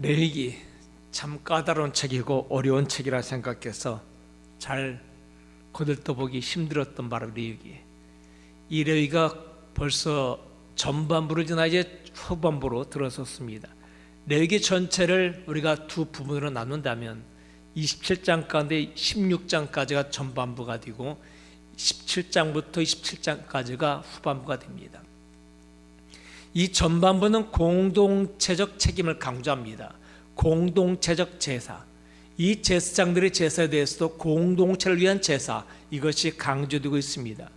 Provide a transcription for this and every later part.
내익이 참 까다로운 책이고 어려운 책이라 생각해서 잘 거들떠보기 힘들었던 바로 레위기. 이 레위가 벌써 전반부를 지나 이제 후반부로 들어섰습니다. 레위기 전체를 우리가 두 부분으로 나눈다면 27장 가운데 16장까지가 전반부가 되고 17장부터 27장까지가 후반부가 됩니다. 이 전반부는 공동체적 책임을 강조합니다. 공동체적 제사. 이 제사장들의 제사에 대해서도 공동체를 위한 제사 이것이 강조되고 있습니다.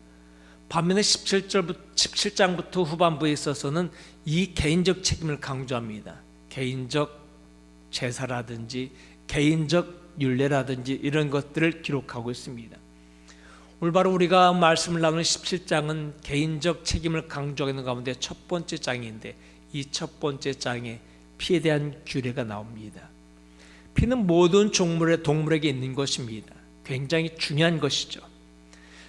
반면에 17절부터 17장부터 후반부에 있어서는 이 개인적 책임을 강조합니다. 개인적 제사라든지 개인적 율례라든지 이런 것들을 기록하고 있습니다. 올바로 우리가 말씀을 나누는 17장은 개인적 책임을 강조하는 가운데 첫 번째 장인데 이 첫 번째 장에 피에 대한 규례가 나옵니다. 피는 모든 종물의 동물에게 있는 것입니다. 굉장히 중요한 것이죠.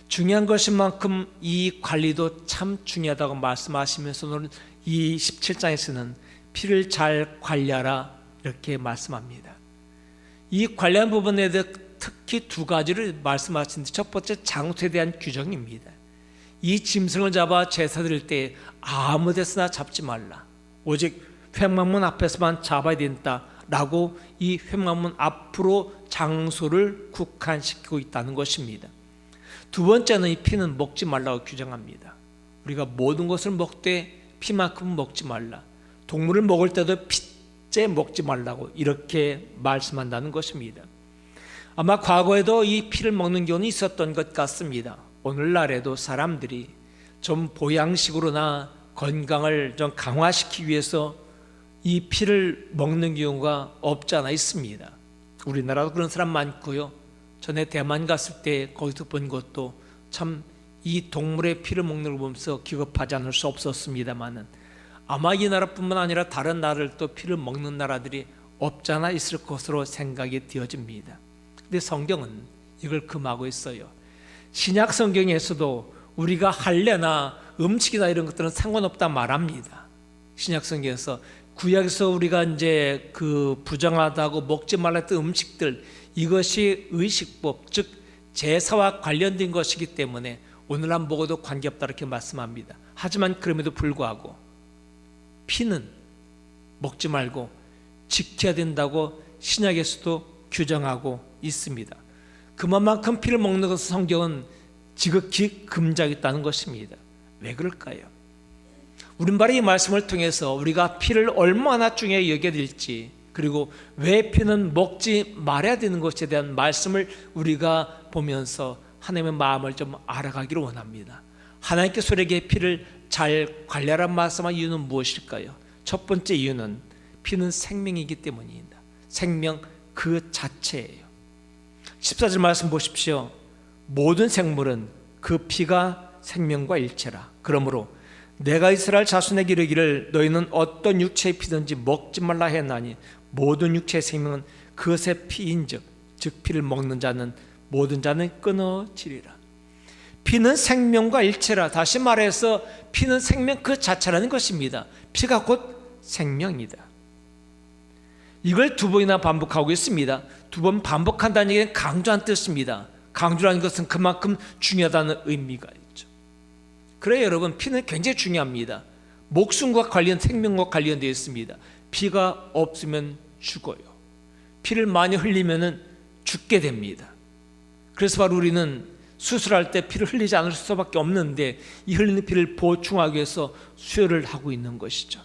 중요한 것인 만큼 이 관리도 참 중요하다고 말씀하시면서는 이 17장에서는 피를 잘 관리하라 이렇게 말씀합니다. 이 관리한 부분에 대해 특히 두 가지를 말씀하시는데 첫 번째 장소에 대한 규정입니다. 이 짐승을 잡아 제사 드릴 때 아무 데서나 잡지 말라. 오직 횡망문 앞에서만 잡아야 된다라고 이 횡망문 앞으로 장소를 국한시키고 있다는 것입니다. 두 번째는 이 피는 먹지 말라고 규정합니다. 우리가 모든 것을 먹되 피만큼 먹지 말라. 동물을 먹을 때도 피째 먹지 말라고 이렇게 말씀한다는 것입니다. 아마 과거에도 이 피를 먹는 경우는 있었던 것 같습니다. 오늘날에도 사람들이 좀 보양식으로나 건강을 좀 강화시키기 위해서 이 피를 먹는 경우가 없지 않아 있습니다. 우리나라도 그런 사람 많고요. 전에 대만 갔을 때 거기서 본 것도 참 이 동물의 피를 먹는 걸 보면서 기겁하지 않을 수 없었습니다만은 아마 이 나라뿐만 아니라 다른 나라들도 피를 먹는 나라들이 없잖아 있을 것으로 생각이 되어집니다. 근데 성경은 이걸 금하고 있어요. 신약 성경에서도 우리가 할례나 음식이나 이런 것들은 상관없다 말합니다. 신약 성경에서 구약에서 우리가 이제 그 부정하다고 먹지 말랐던 음식들 이것이 의식법 즉 제사와 관련된 것이기 때문에 오늘날 먹어도 관계없다 이렇게 말씀합니다. 하지만 그럼에도 불구하고 피는 먹지 말고 지켜야 된다고 신약에서도 규정하고 있습니다. 그만큼 피를 먹는 것을 성경은 지극히 금지하겠다는 것입니다. 왜 그럴까요? 우린 바로 이 말씀을 통해서 우리가 피를 얼마나 중요히 여겨야 될지 그리고 왜 피는 먹지 말아야 되는 것에 대한 말씀을 우리가 보면서 하나님의 마음을 좀 알아가기를 원합니다. 하나님께서 우리에게 피를 잘 관리하라는 말씀한 이유는 무엇일까요? 첫 번째 이유는 피는 생명이기 때문입니다. 생명 그 자체예요. 14절 말씀 보십시오. 모든 생물은 그 피가 생명과 일체라. 그러므로 내가 이스라엘 자손에게 이르기를 너희는 어떤 육체의 피든지 먹지 말라 했나니 모든 육체의 생명은 그것의 피인즉 즉 피를 먹는 자는 모든 자는 끊어지리라. 피는 생명과 일체라. 다시 말해서 피는 생명 그 자체라는 것입니다. 피가 곧 생명이다. 이걸 두 번이나 반복하고 있습니다. 두 번 반복한다는 얘기는 강조한 뜻입니다. 강조라는 것은 그만큼 중요하다는 의미가 있죠. 그래 여러분 피는 굉장히 중요합니다. 목숨과 관련 생명과 관련되어 있습니다. 피가 없으면 죽어요. 피를 많이 흘리면은 죽게 됩니다. 그래서 바로 우리는 수술할 때 피를 흘리지 않을 수밖에 없는데 이 흘리는 피를 보충하기 위해서 수혈을 하고 있는 것이죠.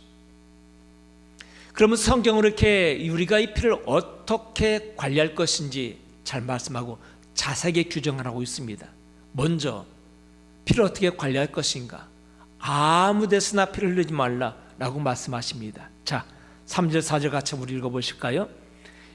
그러면 성경은 이렇게 우리가 이 피를 어떻게 관리할 것인지 잘 말씀하고 자세하게 규정하고 있습니다. 먼저 피를 어떻게 관리할 것인가? 아무 데서나 피를 흘리지 말라라고 말씀하십니다. 자, 3절 4절 같이 우리 읽어 보실까요?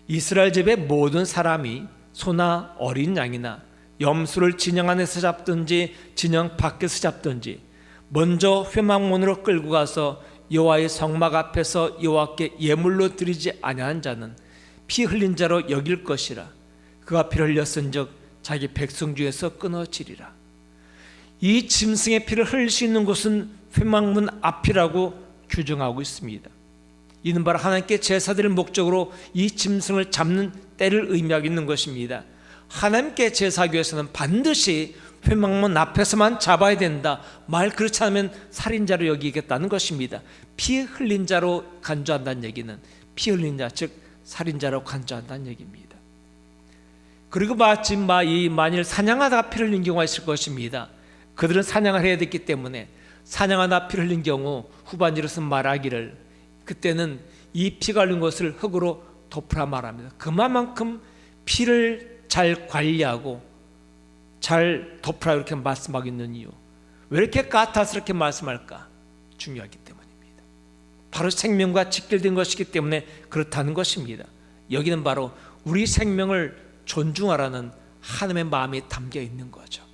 이스라엘 집의 모든 사람이 소나 어린 양이나 염소를 진영 안에서 잡든지 진영 밖에서 잡든지 먼저 회막문으로 끌고 가서 여호와의 성막 앞에서 여호와께 예물로 드리지 아니한 자는 피 흘린 자로 여길 것이라. 그가 피를 흘렸은즉 자기 백성 중에서 끊어지리라. 이 짐승의 피를 흘릴 수 있는 곳은 회막문 앞이라고 규정하고 있습니다. 이는 바로 하나님께 제사드릴 목적으로 이 짐승을 잡는 때를 의미하고 있는 것입니다. 하나님께 제사하기 위해서는 반드시 회막문 앞에서만 잡아야 된다. 말 그렇지 않으면 살인자로 여기겠다는 것입니다. 피 흘린 자로 간주한다는 얘기는 피 흘린 자, 즉 살인자로 간주한다는 얘기입니다. 그리고 마침 이 만일 사냥하다가 피를 흘린 경우가 있을 것입니다. 그들은 사냥을 해야 됐기 때문에 사냥하다 피를 흘린 경우 후반지로서 말하기를 그때는 이 피가 흘린 것을 흙으로 덮으라 말합니다. 그만큼 피를 잘 관리하고 잘 덮으라 이렇게 말씀하고 있는 이유. 왜 이렇게 까탈스럽게 말씀할까? 중요하기 때문입니다. 바로 생명과 직결된 것이기 때문에 그렇다는 것입니다. 여기는 바로 우리 생명을 존중하라는 하나님의 마음이 담겨 있는 거죠.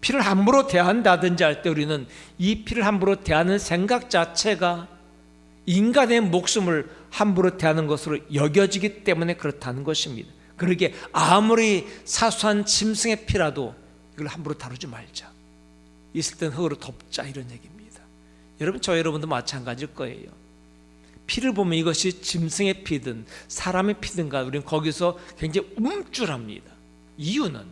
피를 함부로 대한다든지 할 때 우리는 이 피를 함부로 대하는 생각 자체가 인간의 목숨을 함부로 대하는 것으로 여겨지기 때문에 그렇다는 것입니다. 그러게 아무리 사소한 짐승의 피라도 이걸 함부로 다루지 말자. 있을 땐 흙으로 덮자 이런 얘기입니다. 여러분 저 여러분도 마찬가지일 거예요. 피를 보면 이것이 짐승의 피든 사람의 피든가 우리는 거기서 굉장히 움찔합니다. 이유는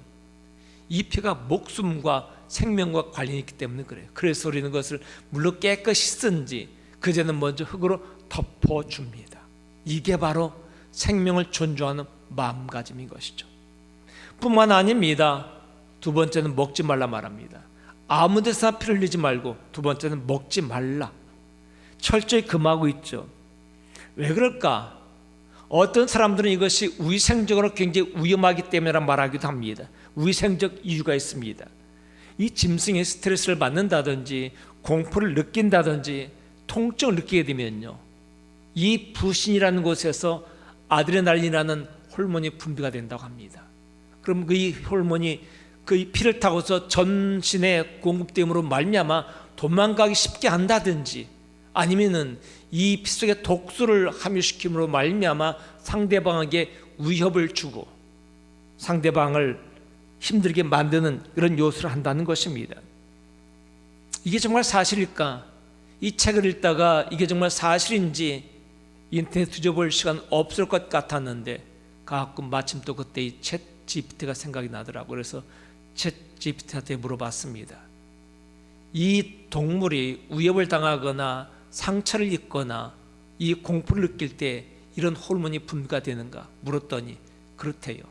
이 피가 목숨과 생명과 관련이 있기 때문에 그래요. 그래서 우리는 것을 물론 깨끗이 쓴지 그제는 먼저 흙으로 덮어줍니다. 이게 바로 생명을 존중하는 마음가짐인 것이죠. 뿐만 아닙니다. 두 번째는 먹지 말라 말합니다. 아무 데서나 피를 흘리지 말고 두 번째는 먹지 말라. 철저히 금하고 있죠. 왜 그럴까? 어떤 사람들은 이것이 위생적으로 굉장히 위험하기 때문에 말하기도 합니다. 위생적 이유가 있습니다. 이 짐승의 스트레스를 받는다든지 공포를 느낀다든지 통증을 느끼게 되면요. 이 부신이라는 곳에서 아드레날린이라는 호르몬이 분비가 된다고 합니다. 그럼 그 이 호르몬이 그 피를 타고서 전신에 공급됨으로 말미암아 도망가기 쉽게 한다든지 아니면은 이 피 속에 독소를 함유시킴으로 말미암아 상대방에게 위협을 주고 상대방을 힘들게 만드는 그런 요소를 한다는 것입니다. 이게 정말 사실일까? 이 책을 읽다가 이게 정말 사실인지 인터넷 뒤져볼 시간 없을 것 같았는데 가끔 마침 또 그때 이챗 GPT가 생각이 나더라고. 그래서 챗 GPT한테 물어봤습니다. 이 동물이 위협을 당하거나 상처를 입거나 이 공포를 느낄 때 이런 호르몬이 분비가 되는가 물었더니 그렇대요.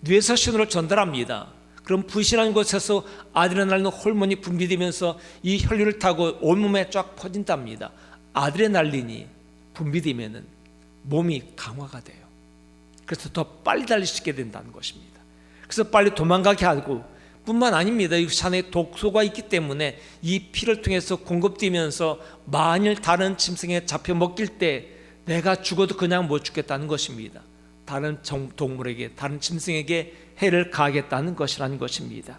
뇌에서 신호를 전달합니다. 그럼 부신한 곳에서 아드레날린 호르몬이 분비되면서 이 혈류를 타고 온몸에 쫙 퍼진답니다. 아드레날린이 분비되면은 몸이 강화가 돼요. 그래서 더 빨리 달릴 수 있게 된다는 것입니다. 그래서 빨리 도망가게 하고 뿐만 아닙니다. 이 산에 독소가 있기 때문에 이 피를 통해서 공급되면서 만일 다른 짐승에 잡혀 먹힐 때 내가 죽어도 그냥 못 죽겠다는 것입니다. 다른 동물에게 다른 짐승에게 해를 가하겠다는 것이라는 것입니다.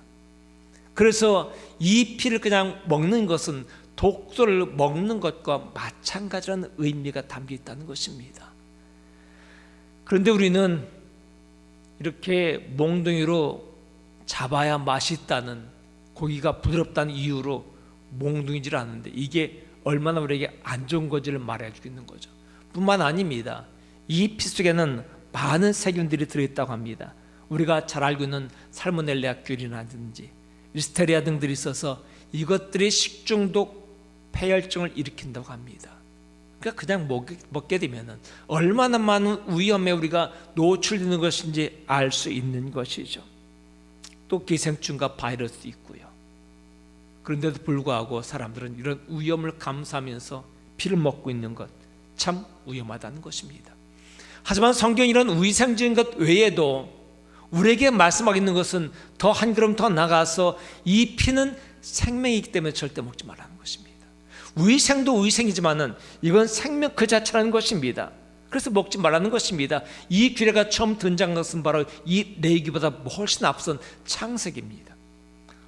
그래서 이 피를 그냥 먹는 것은 독소를 먹는 것과 마찬가지라는 의미가 담겨 있다는 것입니다. 그런데 우리는 이렇게 몽둥이로 잡아야 맛있다는 고기가 부드럽다는 이유로 몽둥이질 않는데 이게 얼마나 우리에게 안 좋은 건지를 말해주고 있는 거죠. 뿐만 아닙니다. 이 피 속에는 많은 세균들이 들어있다고 합니다. 우리가 잘 알고 있는 살모넬라 균이라든지 리스테리아 등들이 있어서 이것들이 식중독, 폐혈증을 일으킨다고 합니다. 그러니까 그냥 먹, 먹게 되면은 얼마나 많은 위험에 우리가 노출되는 것인지 알 수 있는 것이죠. 또 기생충과 바이러스도 있고요. 그런데도 불구하고 사람들은 이런 위험을 감수하면서 피를 먹고 있는 것 참 위험하다는 것입니다. 하지만 성경 이런 위생적인 것 외에도 우리에게 말씀하고 있는 것은 더 한 걸음 더 나가서 이 피는 생명이기 때문에 절대 먹지 것입니다. 위생도 위생이지만은 이건 생명 그 자체라는 것입니다. 그래서 먹지 말라는 것입니다. 이 규례가 처음 등장한 것은 바로 이 레이기보다 훨씬 앞선 창세기입니다.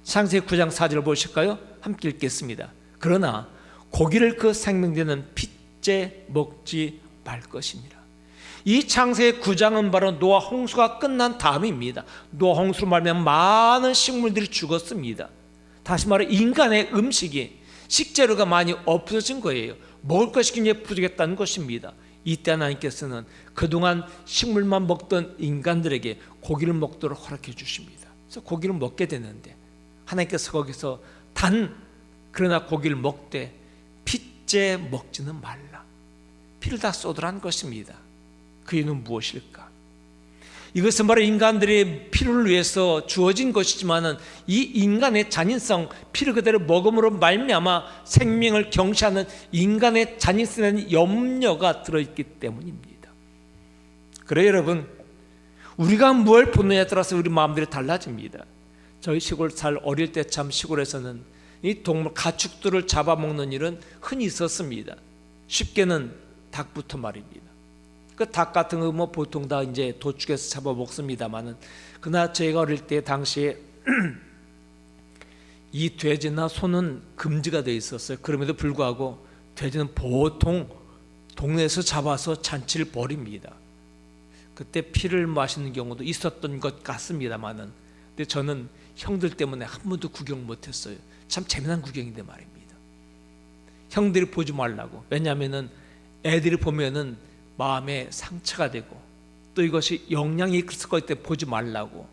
창세기 9장 4절을 보실까요? 함께 읽겠습니다. 그러나 고기를 그 생명되는 핏째 먹지 말 것이니라. 이 창세기 9장은 바로 노아 홍수가 끝난 다음입니다. 노아 홍수로 말하면 많은 식물들이 죽었습니다. 다시 말해 인간의 음식이 식재료가 많이 없어진 거예요. 먹을 것이 굉장히 부족했다는 것입니다. 이때 하나님께서는 그동안 식물만 먹던 인간들에게 고기를 먹도록 허락해 주십니다. 그래서 고기를 먹게 되는데 하나님께서 거기서 단 그러나 고기를 먹되 핏째 먹지는 말라. 피를 다 쏟으라는 것입니다. 그 이유는 무엇일까? 이것은 바로 인간들의 피를 위해서 주어진 것이지만은 이 인간의 잔인성, 피를 그대로 먹음으로 말미암아 생명을 경시하는 인간의 잔인성에 염려가 들어있기 때문입니다. 그래 여러분, 우리가 뭘 보느냐에 따라서 우리 마음들이 달라집니다. 저희 시골 살 어릴 때 참 시골에서는 이 동물 가축들을 잡아먹는 일은 흔히 있었습니다. 쉽게는 닭부터 말입니다. 그 닭 같은 거 뭐 보통 다 이제 도축해서 잡아 먹습니다만은 그러나 제가 어릴 때 당시에 이 돼지나 소는 금지가 돼 있었어요. 그럼에도 불구하고 돼지는 보통 동네에서 잡아서 잔치를 벌입니다. 그때 피를 마시는 경우도 있었던 것 같습니다만은 근데 저는 형들 때문에 한 번도 구경 못했어요. 참 재미난 구경인데 말입니다. 형들이 보지 말라고. 왜냐하면은 애들이 보면은 마음에 상처가 되고 또 이것이 영향이 있을 것때 보지 말라고.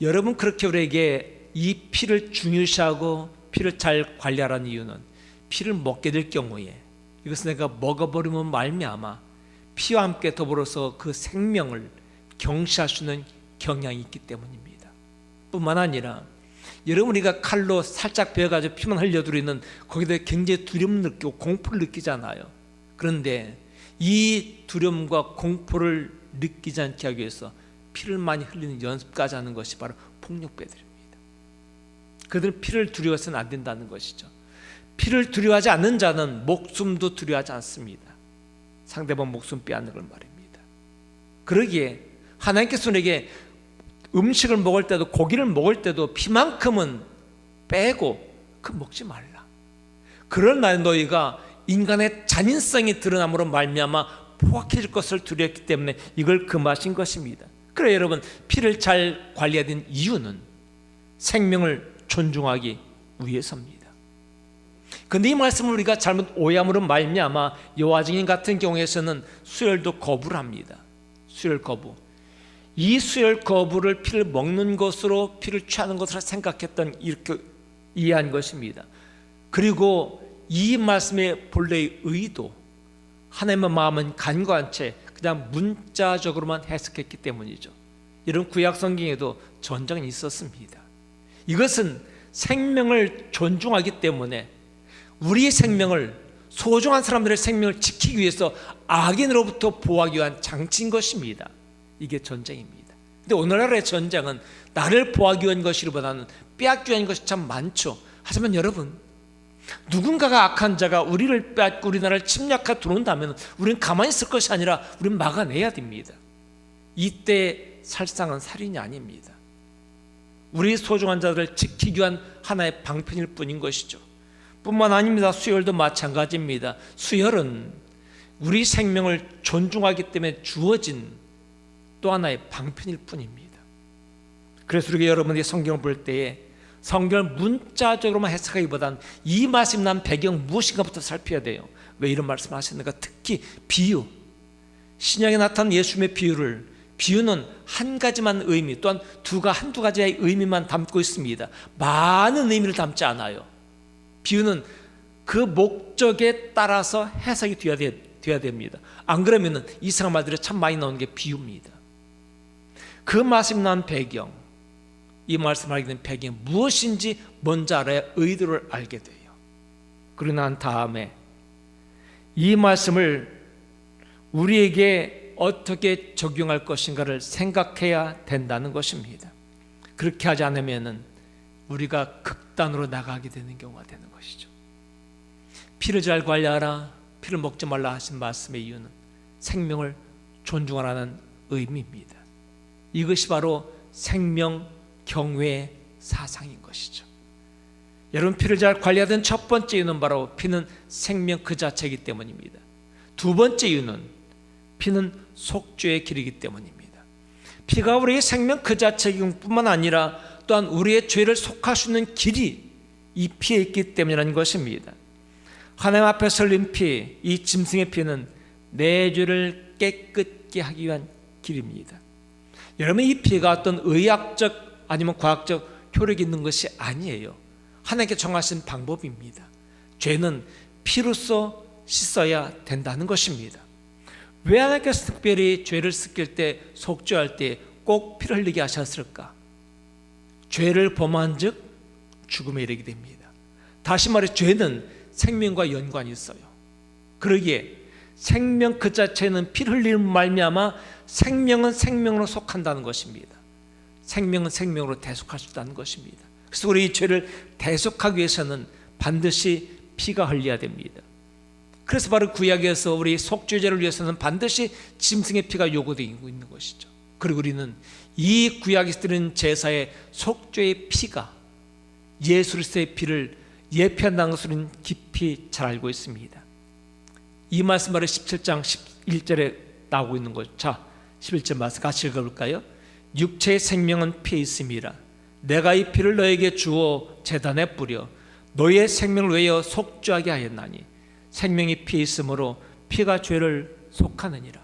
여러분 그렇게 우리에게 이 피를 중요시하고 피를 잘 관리하라는 이유는 피를 먹게 될 경우에 이것을 내가 먹어버리면 말미암아 피와 함께 더불어서 그 생명을 경시할 수 있는 경향이 있기 때문입니다. 뿐만 아니라 여러분 우리가 칼로 살짝 베어가지고 피만 흘려두리는 거기에 굉장히 두려움 느끼고 공포를 느끼잖아요. 그런데 이 두려움과 공포를 느끼지 않게 하기 위해서 피를 많이 흘리는 연습까지 하는 것이 바로 폭력배들입니다. 그들은 피를 두려워서는 안 된다는 것이죠. 피를 두려워하지 않는 자는 목숨도 두려워하지 않습니다. 상대방 목숨 빼앗는 걸 말입니다. 그러기에 하나님께서 우리에게 음식을 먹을 때도 고기를 먹을 때도 피만큼은 빼고 그 먹지 말라. 그러나 너희가 인간의 잔인성이 드러남으로 말미암아 포악해질 것을 두려웠기 때문에 이걸 금하신 것입니다. 그래 여러분 피를 잘 관리해야 되는 이유는 생명을 존중하기 위해서입니다. 근데 이 말씀을 우리가 잘못 오해함으로 말미암아 여호와 증인 같은 경우에서는 수혈도 거부를 합니다. 수혈 거부. 이 수혈 거부를 피를 먹는 것으로 피를 취하는 것으로 생각했던 이렇게 이해한 것입니다. 그리고 이 말씀의 본래의 의도 하나님의 마음은 간과한 채 그냥 문자적으로만 해석했기 때문이죠. 이런 구약 성경에도 전쟁이 있었습니다. 이것은 생명을 존중하기 때문에 우리의 생명을 소중한 사람들의 생명을 지키기 위해서 악인으로부터 보호하기 위한 장치인 것입니다. 이게 전쟁입니다. 근데 오늘날의 전쟁은 나를 보호하기 위한 것이보다는 빼앗기 위한 것이 참 많죠. 하지만 여러분 누군가가 악한 자가 우리를 빼앗고 우리나라를 침략하 들어온다면 우리는 가만히 있을 것이 아니라 우리는 막아내야 됩니다. 이때 살상은 살인이 아닙니다. 우리 소중한 자들을 지키기 위한 하나의 방편일 뿐인 것이죠. 뿐만 아닙니다. 수혈도 마찬가지입니다. 수혈은 우리 생명을 존중하기 때문에 주어진 또 하나의 방편일 뿐입니다. 그래서 우리가 여러분이 성경을 볼 때에 성경을 문자적으로만 해석하기보다는 이 말씀 난 배경 무엇인가부터 살펴야 돼요. 왜 이런 말씀을 하셨는가? 특히 비유. 신약에 나타난 예수님의 비유를 비유는 한 가지만 의미 또한 두가 한두 가지의 의미만 담고 있습니다. 많은 의미를 담지 않아요. 비유는 그 목적에 따라서 해석이 되어야, 돼, 되어야 됩니다. 안 그러면은 이상한 말들이 참 많이 나오는 게 비유입니다. 그 말씀 난 배경, 이 말씀을 하게 된 배경이 무엇인지 먼저 알아야 의도를 알게 돼요. 그러고 난 다음에 이 말씀을 우리에게 어떻게 적용할 것인가를 생각해야 된다는 것입니다. 그렇게 하지 않으면은 우리가 극단으로 나가게 되는 경우가 되는 것이죠. 피를 잘 관리하라, 피를 먹지 말라 하신 말씀의 이유는 생명을 존중하라는 의미입니다. 이것이 바로 생명 경외 사상인 것이죠. 여러분 피를 잘 관리하던 첫 번째 이유는 바로 피는 생명 그 자체이기 때문입니다. 두 번째 이유는 피는 속죄의 길이기 때문입니다. 피가 우리의 생명 그 자체이기 뿐만 아니라 또한 우리의 죄를 있는 길이 이 피에 있기 때문이라는 것입니다. 하나님 앞에 설린 피, 이 짐승의 피는 내 죄를 깨끗게 하기 위한 길입니다. 여러분 이 피가 어떤 의학적 아니면 과학적 효력이 있는 것이 아니에요. 하나님께 정하신 방법입니다. 죄는 피로써 씻어야 된다는 것입니다. 왜 하나님께서 특별히 죄를 씻길 때 속죄할 때 꼭 피를 흘리게 하셨을까? 죄를 범한즉 죽음에 이르게 됩니다. 다시 말해 죄는 생명과 연관이 있어요. 그러기에 생명 그 자체는 피를 흘리는 말미암아 생명은 생명으로 속한다는 것입니다. 생명은 생명으로 대속할 수 있다는 것입니다. 그래서 우리 이 죄를 대속하기 위해서는 반드시 피가 흘려야 됩니다. 그래서 바로 구약에서 우리 속죄제를 위해서는 반드시 짐승의 피가 요구되고 있는 것이죠. 그리고 우리는 이 구약에서 드리는 제사의 속죄의 피가 예수 그리스도의 피를 것을 우리는 깊이 잘 알고 있습니다. 이 말씀 바로 17장 11절에 나오고 있는 거죠. 자, 11절 말씀 같이 읽어볼까요? 육체의 생명은 피에 있음이라. 내가 이 피를 너에게 주어 재단에 뿌려 너의 생명을 위하여 속죄하게 하였나니 생명이 피에 있으므로 피가 죄를 속하느니라.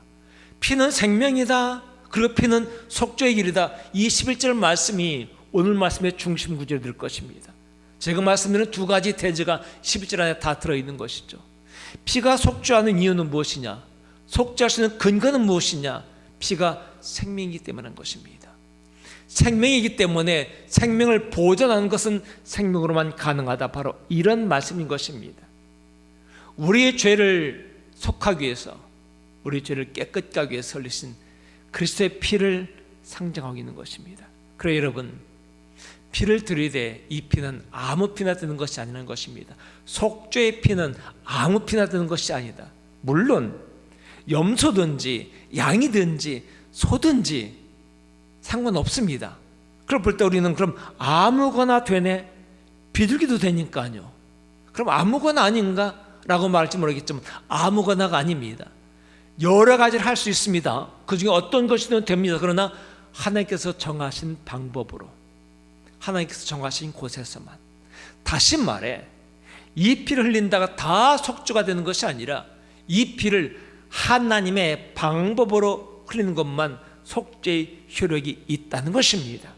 피는 생명이다. 그리고 피는 속죄의 길이다. 이 11절 말씀이 오늘 말씀의 중심 구절이 될 것입니다. 제가 말씀드리는 두 가지 대지가 11절 안에 다 들어있는 것이죠. 피가 속죄하는 이유는 무엇이냐? 속죄할 수 있는 근거는 무엇이냐? 피가 생명이기 때문인 것입니다. 생명이기 때문에 생명을 보존하는 것은 생명으로만 가능하다. 바로 이런 말씀인 것입니다. 우리의 죄를 속하기 위해서, 우리의 죄를 깨끗게 하기 위해서 흘리신 그리스도의 피를 상징하고 있는 것입니다. 그래 여러분, 피를 드리되 이 피는 아무 피나 드는 것이 아니라는 것입니다. 속죄의 피는 아무 피나 드는 것이 아니다. 물론 염소든지 양이든지 소든지 상관없습니다. 그럼 볼 때 우리는 그럼 아무거나 되네 비둘기도 되니까요. 그럼 아무거나 아닌가? 라고 말할지 모르겠지만 아무거나가 아닙니다. 여러 가지를 할 수 있습니다. 그 중에 어떤 것이든 됩니다. 그러나 하나님께서 정하신 방법으로 하나님께서 정하신 곳에서만 다시 말해 이 피를 흘린다가 다 속주가 되는 것이 아니라 이 피를 하나님의 방법으로 흘리는 것만 속죄의 효력이 있다는 것입니다.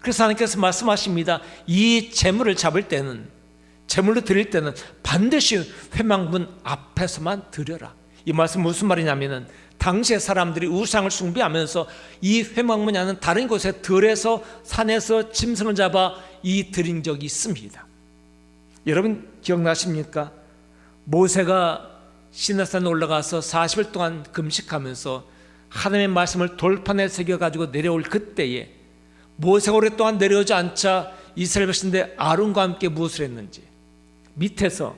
그래서 하나님께서 말씀하십니다. 이 재물을 잡을 때는 재물로 드릴 때는 반드시 회망문 앞에서만 드려라. 이 말씀 무슨 말이냐면은 당시의 사람들이 우상을 숭배하면서 이 회망문이 아닌 다른 곳에 들에서 산에서 짐승을 잡아 이 드린 적이 있습니다. 여러분 기억나십니까? 모세가 시내산 올라가서 40일 동안 금식하면서 하나님의 말씀을 돌판에 새겨 가지고 내려올 그때에 모세가 오랫동안 내려오지 않자 이스라엘 백성들 아론과 함께 무엇을 했는지 밑에서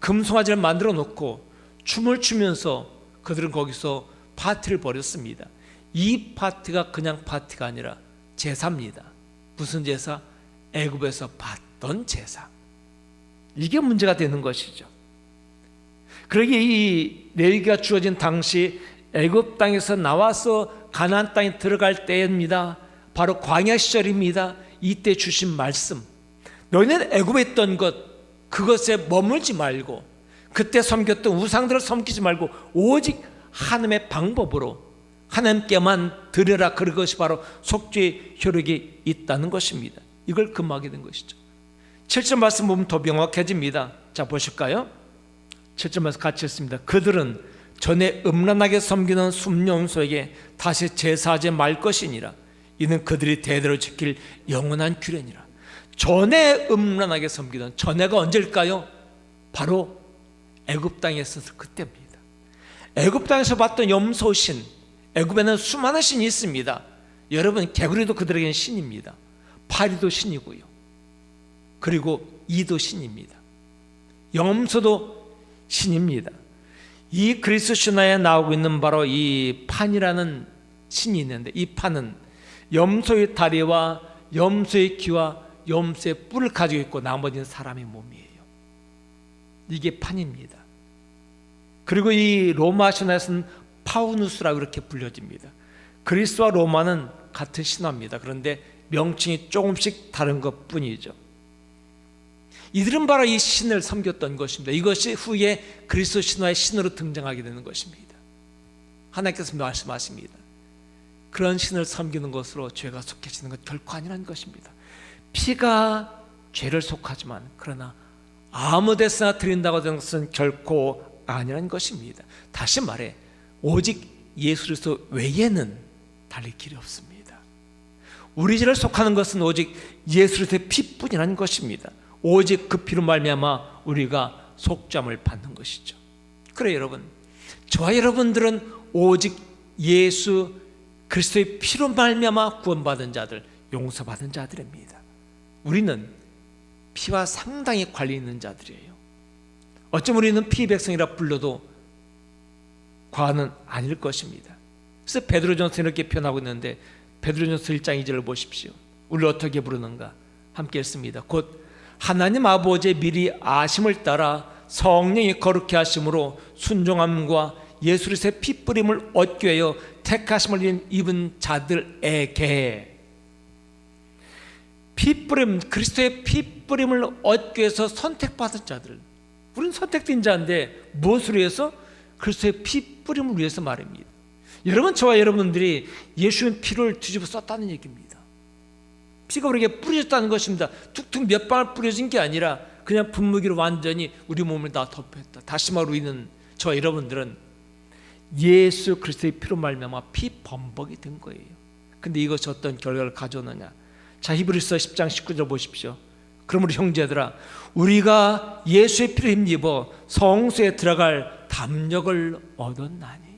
금송아지를 만들어 놓고 춤을 추면서 그들은 거기서 파티를 벌였습니다. 이 파티가 그냥 파티가 아니라 제사입니다. 무슨 제사? 애굽에서 받던 제사. 이게 문제가 되는 것이죠. 그러기에 이 레위기가 주어진 당시 애굽 땅에서 나와서 가나안 땅에 들어갈 때입니다. 바로 광야 시절입니다. 이때 주신 말씀. 너희는 애굽에 있던 것 그것에 머물지 말고 그때 섬겼던 우상들을 섬기지 말고 오직 하나님의 방법으로 하나님께만 드려라 그것이 바로 속죄의 효력이 있다는 것입니다. 이걸 금하게 된 것이죠. 7절 말씀 보면 더 명확해집니다. 자 보실까요? 7절 말씀 같이 했습니다. 그들은 전에 음란하게 섬기는 숨령소에게 다시 제사하지 말 것이니라. 이는 그들이 대대로 지킬 영원한 규례니라. 전에 음란하게 섬기던 전에가 언제일까요? 바로 애굽 땅에 있었을 그때입니다. 애굽 땅에서 봤던 염소신, 애굽에는 수많은 신이 있습니다. 여러분 개구리도 그들에게는 신입니다. 파리도 신이고요. 그리고 이도 신입니다. 염소도 신입니다. 이 그리스 신화에 나오고 있는 바로 이 판이라는 신이 있는데 이 판은 염소의 다리와 염소의 귀와 염소의 뿔을 가지고 있고 나머지는 사람의 몸이에요. 이게 판입니다. 그리고 이 로마 신화에서는 파우누스라고 이렇게 불려집니다. 그리스와 로마는 같은 신화입니다. 그런데 명칭이 조금씩 다른 것 뿐이죠. 이들은 바로 이 신을 섬겼던 것입니다. 이것이 후에 그리스도 신화의 신으로 등장하게 되는 것입니다. 하나님께서 말씀하십니다. 그런 신을 섬기는 것으로 죄가 속해지는 것 결코 아니라는 것입니다. 피가 죄를 속하지만 그러나 아무 데서나 드린다고 하는 것은 결코 아니라는 것입니다. 다시 말해 오직 예수 그리스도 외에는 달릴 길이 없습니다. 우리 죄를 속하는 것은 오직 예수 그리스도의 피뿐이라는 것입니다. 오직 그 피로 말미암아 우리가 속죄함을 받는 것이죠. 그래 여러분, 저와 여러분들은 오직 예수 그리스도의 피로 말미암아 구원받은 자들, 용서받은 자들입니다. 우리는 피와 상당히 관리 있는 자들이에요. 어쩜 우리는 피 백성이라 불러도 과언은 아닐 것입니다. 그래서 베드로전서 이렇게 표현하고 있는데 베드로전서 1장 2절을 보십시오. 우리 어떻게 부르는가? 함께 했습니다. 곧 하나님 아버지의 미리 아심을 따라 성령이 거룩해 하심으로 순종함과 예수 그리스도의 피 뿌림을 얻기 위하여 택하심을 입은 자들에게 피 뿌림 그리스도의 피 뿌림을 얻기 위해서 선택받은 자들 우리는 선택된 자인데 무엇을 위해서 그리스도의 피 뿌림을 위해서 말입니다. 여러분 저와 여러분들이 예수의 피를 뒤집어 썼다는 얘기입니다. 피가 우리에게 뿌려졌다는 것입니다. 툭툭 몇 방울 뿌려진 게 아니라 그냥 분무기로 완전히 우리 몸을 다 덮였다. 다시 말로 우리는 저와 여러분들은 예수 그리스도의 피로 말미암아 피 범벅이 된 거예요. 근데 이것이 어떤 결과를 가져오느냐? 자 히브리서 10장 19절 보십시오. 그러므로 형제들아 우리가 예수의 피를 힘입어 성소에 들어갈 담력을 얻었나니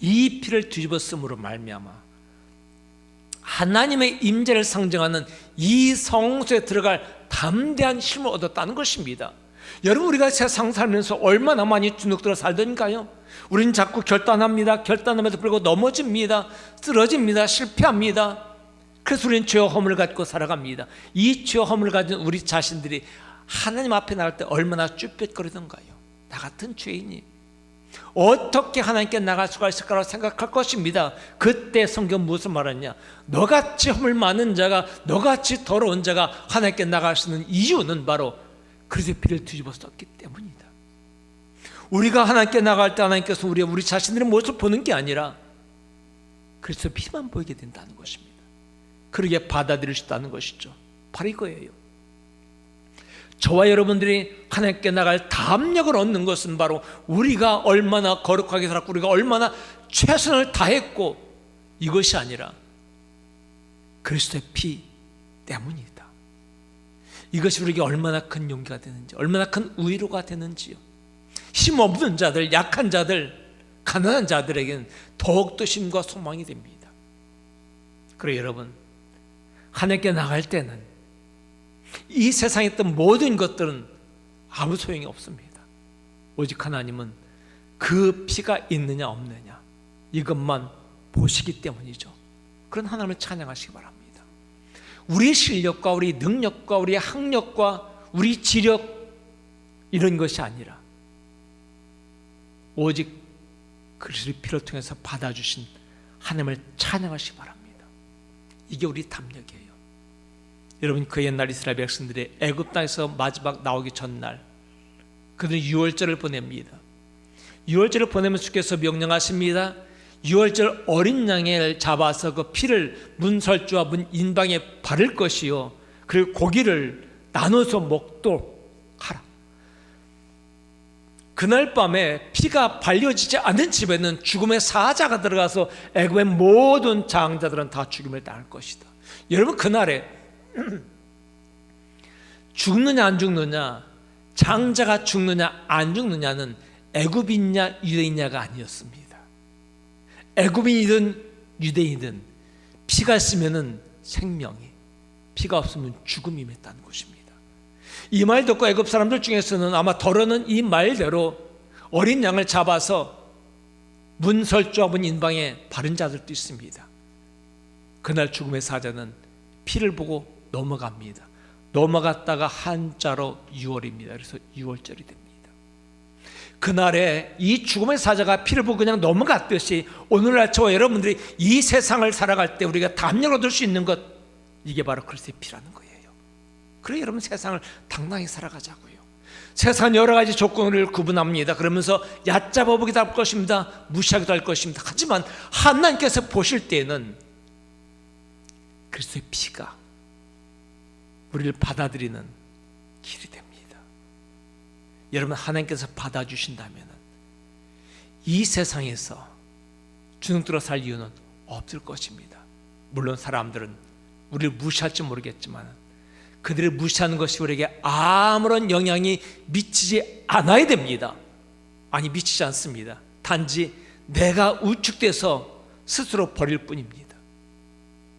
이 피를 뒤집어 쓰므로 말미암아 하나님의 임재를 상징하는 이 성소에 들어갈 담대한 힘을 얻었다는 것입니다. 여러분 우리가 세상 살면서 얼마나 많이 주눅들어 살던가요? 우리는 자꾸 결단합니다. 결단함에도 불구하고 넘어집니다. 쓰러집니다. 실패합니다. 그래서 우리는 죄와 허물을 갖고 살아갑니다. 이 죄와 허물을 가진 우리 자신들이 하나님 앞에 나갈 때 얼마나 쭈뼛거리던가요? 나 같은 죄인이 어떻게 하나님께 나갈 수가 있을까라고 생각할 것입니다. 그때 성경 무슨 말하냐? 너같이 허물 많은 자가 너같이 더러운 자가 하나님께 나갈 수 있는 이유는 바로 그리스도의 피를 뒤집어 썼기 때문이다. 우리가 하나님께 나갈 때 하나님께서 우리 우리 자신들의 모습을 보는 게 아니라 그리스도의 피만 보이게 된다는 것입니다. 그러게 받아들일 수 있다는 것이죠. 바로 이거예요. 저와 여러분들이 하나님께 나갈 담력을 얻는 것은 바로 우리가 얼마나 거룩하게 살았고 우리가 얼마나 최선을 다했고 이것이 아니라 그리스도의 피 때문이다. 이것이 우리에게 얼마나 큰 용기가 되는지, 얼마나 큰 위로가 되는지요. 힘없는 자들, 약한 자들, 가난한 자들에게는 더욱더 힘과 소망이 됩니다. 그래 여러분, 하나님께 나갈 때는 이 세상에 있던 모든 것들은 아무 소용이 없습니다. 오직 하나님은 그 피가 있느냐 없느냐 이것만 보시기 때문이죠. 그런 하나님을 찬양하시기 바랍니다. 우리 실력과 우리 능력과 우리 학력과 우리 지력 이런 것이 아니라 오직 그리스도의 피를 통해서 받아주신 하나님을 찬양하시기 바랍니다. 이게 우리 담력이에요. 여러분 그 옛날 이스라엘 백성들이 애굽 땅에서 마지막 나오기 전날 그들은 유월절을 보냅니다. 유월절을 보내면 주께서 명령하십니다. 유월절 어린 양을 잡아서 그 피를 문설주와 문 인방에 바를 것이요. 그리고 고기를 나눠서 먹도록 하라. 그날 밤에 피가 발려지지 않는 집에는 죽음의 사자가 들어가서 애굽의 모든 장자들은 다 죽임을 당할 것이다. 여러분 그날에 죽느냐 안 죽느냐 장자가 죽느냐 안 죽느냐는 애굽인냐 유대인냐가 아니었습니다. 애굽인이든 유대인이든 피가 있으면은 생명이 피가 없으면 죽음이 맺다는 것입니다. 이 말 듣고 애굽 사람들 중에서는 아마 덜어는 이 말대로 어린 양을 잡아서 문설주와 문 인방에 바른 자들도 있습니다. 그날 죽음의 사자는 피를 보고 넘어갑니다. 넘어갔다가 한자로 6월입니다. 그래서 6월절이 됩니다. 그날에 이 죽음의 사자가 피를 보고 그냥 넘어갔듯이 오늘날 저와 여러분들이 이 세상을 살아갈 때 우리가 담력을 얻을 수 있는 것 이게 바로 그리스도의 피라는 거예요. 그래 여러분 세상을 당당히 살아가자고요. 세상 여러 가지 조건을 구분합니다. 그러면서 얕잡아 보기도 할 것입니다. 무시하기도 할 것입니다. 하지만 하나님께서 보실 때는 그리스도의 피가 우리를 받아들이는 길이 됩니다. 여러분 하나님께서 받아주신다면 이 세상에서 주눅들어 살 이유는 없을 것입니다. 물론 사람들은 우리를 무시할지 모르겠지만 그들을 무시하는 것이 우리에게 아무런 영향이 미치지 않아야 됩니다. 아니 미치지 않습니다. 단지 내가 우축돼서 스스로 버릴 뿐입니다.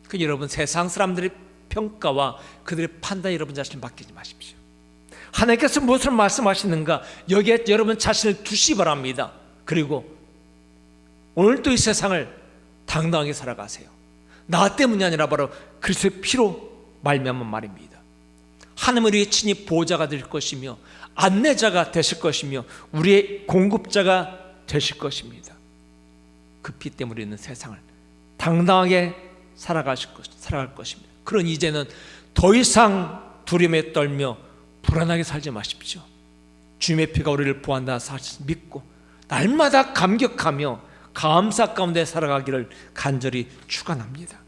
그 여러분 세상 사람들의 평가와 그들의 판단 여러분 자신을 맡기지 마십시오. 하나님께서 무엇을 말씀하시는가 여기에 여러분 자신을 두시 바랍니다. 그리고 오늘도 이 세상을 당당하게 살아가세요. 나 때문이 아니라 바로 그리스도의 피로 말미암은 말입니다. 하나님 우리의 친히 보호자가 될 것이며 안내자가 되실 것이며 우리의 공급자가 되실 것입니다. 그 피 때문에 우리는 세상을 당당하게 살아가실 것, 살아갈 것입니다. 그런 이제는 더 이상 두려움에 떨며 불안하게 살지 마십시오. 주님의 피가 우리를 보한다 사실 믿고 날마다 감격하며 감사 가운데 살아가기를 간절히 축원합니다.